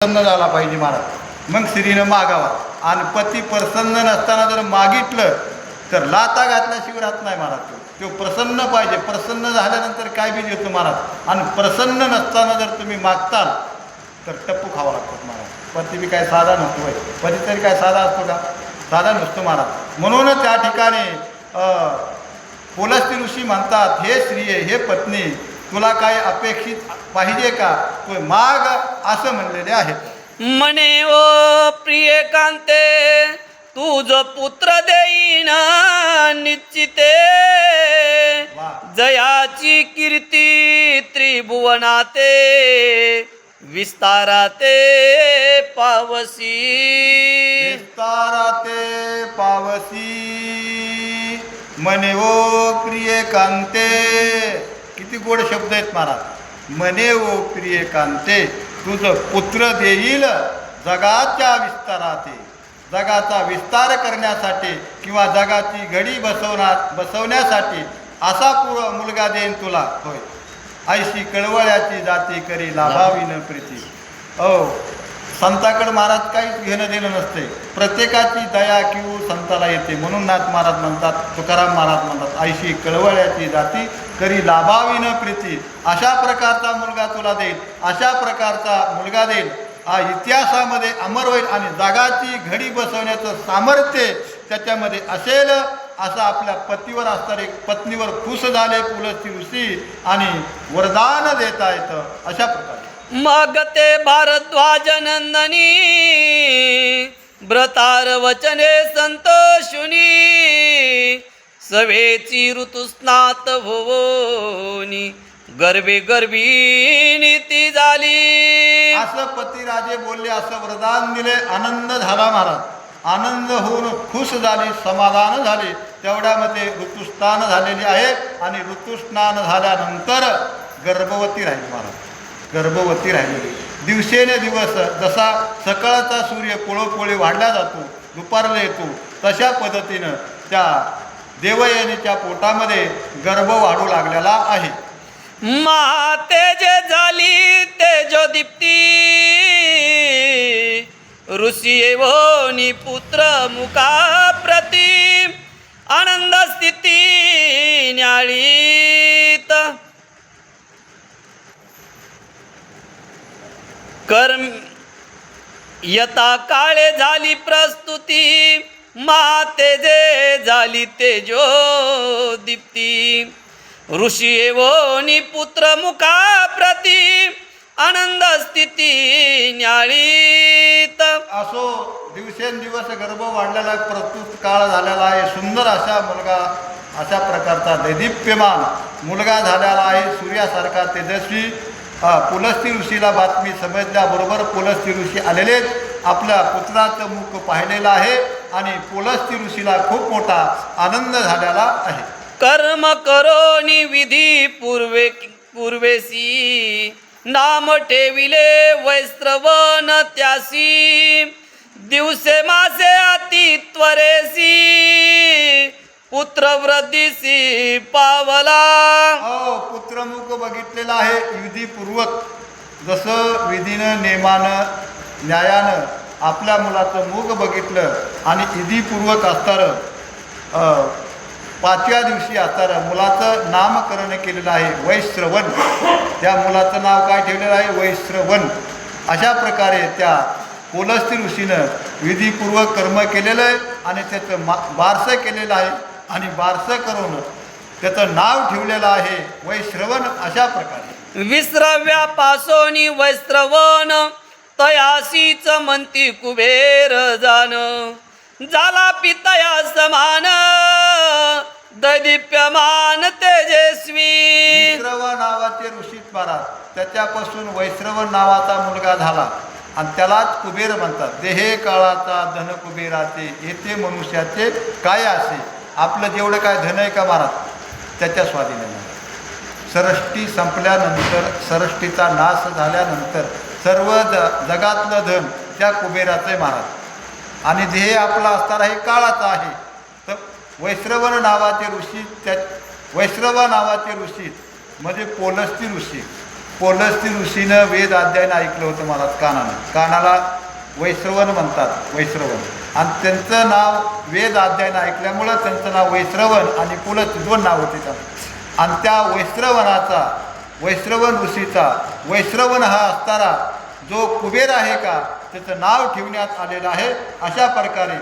प्रसन्न झाला पाहिजे महाराज. मग स्त्रीनं मागावा. आणि पती प्रसन्न नसताना जर मागितलं तर लाता घातल्याशिवाय राहत नाही महाराज तो. तो प्रसन्न पाहिजे. प्रसन्न झाल्यानंतर काय बी देतो महाराज. आणि प्रसन्न नसताना जर तुम्ही मागताल तर टप्पू खावा लागतात महाराज. पती बी काय साधा नसतो होय. पती तरी काय साधा असतो का? साधा नसतो महाराज. म्हणून त्या ठिकाणी अं, पुलस्ती ऋषी म्हणतात हे स्त्रिये हे पत्नी तुला काय अपेक्षित पाहिजे का? तो माग असं म्हणलेले आहेत म्हणे ओ प्रिय कांते तुझ पुत्र देईन निश्चिते. जयाची कीर्ती त्रिभुवनाते विस्ताराते पावसी. विस्ताराते पावसी. म्हणे ओ प्रिय कांते. किती गोड शब्द आहेत महाराज. म्हणे ओ प्रिय कांते तुझं पुत्र देईल जगाच्या विस्तारात जगाचा विस्तार करण्यासाठी किंवा जगाची घडी बसवणार बसवण्यासाठी असा पुर मुलगा देईन तुला. होय. ऐशी कळवळ्याची जाती करी लाभावी न प्रीती. ओ संताकडं महाराज काहीच घेणं देणं नसते. प्रत्येकाची दया किंवा संताला येते. म्हणून नाथ महाराज म्हणतात तुकाराम महाराज म्हणतात आईशी कळवळ्याची जाती करी लाभावी न प्रीती. अशा प्रकारचा मुलगा तुला देईल अशा प्रकारचा मुलगा देईल हा इतिहासामध्ये अमर होईल आणि जगाची घडी बसवण्याचं सामर्थ्य त्याच्यामध्ये असेल असं आपल्या पतीवर असणारे पत्नीवर खुश झाले पुलस्ती ऋषी आणि वरदान देता येतं. अशा प्रकारे मग ते भारद्वाज नंदनी व्रतार वचने संतोषुनी सवेची ऋतुस्नात भुवनी गर्भी गर्भी नीती झाली. असं पतिराजे बोलले असं वरदान दिले आनंद झाला महाराज. आनंद होऊन खुश झाली समाधान झाले. तेवढ्यामध्ये ऋतुस्नान झालेले आहे आणि ऋतुस्नान झाल्यानंतर गर्भवती राहील महाराज. गर्भवती राहिलेली. दिवसेने दिवस जसा सकाळचा सूर्य पोळोपोळी वाढला जातो दुपारला येतो तशा पद्धतीनं त्या देवयानीच्या पोटामध्ये गर्भ वाढू लागलेला आहे. मा तेज झाली तेजो दीप्ती. ऋषी वोनी पुत्र मुका प्रती. आनंद स्थिती न्याळी. कर्म यता काळे झाली प्रस्तुती माते जे झाली तेजो दीप्ती. ऋषी एवोनी पुत्र मुखा प्रती आनंद स्थिती न्याळीत. असो दिवसेंदिवस गर्भ वाढलेला प्रस्तुत काळ झालेला आहे. सुंदर अशा मुलगा अशा प्रकारचा दैदिप्यमान मुलगा झालेला आहे. सूर्यासारखा तेजस्वी अ, पुलस्ती ऋषीला बातमी समजल्याबरोबर पुलस्ती ऋषी आलेलेच आपल्या पुत्राचं मुख पाहिलेलं आहे आणि पुलस्ती ऋषीला खूप मोठा आनंद झालेला आहे. कर्म करोनी विधी पूर्वे पूर्वेसी. नाम ठेविले वैस्त्रवन त्यासी. दिवसे मासे अति त्वरेसी. पुत्र वृद्धीसी पावला. प्रमुख बघितलेला आहे विधीपूर्वक. जसं विधीनं नेमानं न्यायानं आपल्या मुलाचं मुख बघितलं आणि विधीपूर्वक असताना पाचव्या दिवशी असताना मुलाचं नामकरण केलेलं आहे वैश्रवण त्या मुलाचं नाव काय ठेवलेलं आहे? वैश्रवण अशा प्रकारे त्या पोलस्ती ऋषीनं विधीपूर्वक कर्म केलेलं आहे आणि त्याचं मा बारसं केलेलं आहे. आणि बारसं करून त्याचं नाव ठेवलेलं आहे वैश्रवण अशा प्रकारे. विस्रव्या पासोनी वैस्त्रवन तयासीच म्हणती कुबेर जान. झाला पितया समान दैदिप्यमान तेजस्वी. वैश्रव नावाचे ऋषीत महाराज त्याच्यापासून वैश्रव नावाचा मुलगा झाला. आणि त्यालाच कुबेर म्हणतात. देहे काळाचा धन कुबेराचे येथे मनुष्याचे काय असे? आपलं जेवढं काय धन आहे का महाराज? त्याच्या स्वाधीन सरष्टी संपल्यानंतर सरष्टीचा नाश झाल्यानंतर सर्व ज जगातलं धन त्या कुबेराचे आहे महाराज आणि ध्येय आपला असणारा हे काळाचा आहे. तर वैश्रवण नावाचे ऋषी त्या वैश्रव नावाचे ऋषी म्हणजे पोलस्ती ऋषी. पोलस्ती ऋषीनं वेद अध्ययन ऐकलं होतं मला कानानं. कानाला वैश्रवण म्हणतात वैश्रवण आणि त्यांचं नाव वेद अध्ययन ऐकल्यामुळं त्यांचं नाव वैश्रवण आणि पुलत दोन नाव होते त्यांना आणि त्या वैश्रवणाचा वैश्रवण ऋषीचा वैश्रवण हा असणारा जो कुबेर आहे का त्याचं नाव ठेवण्यात आलेलं आहे. अशा प्रकारे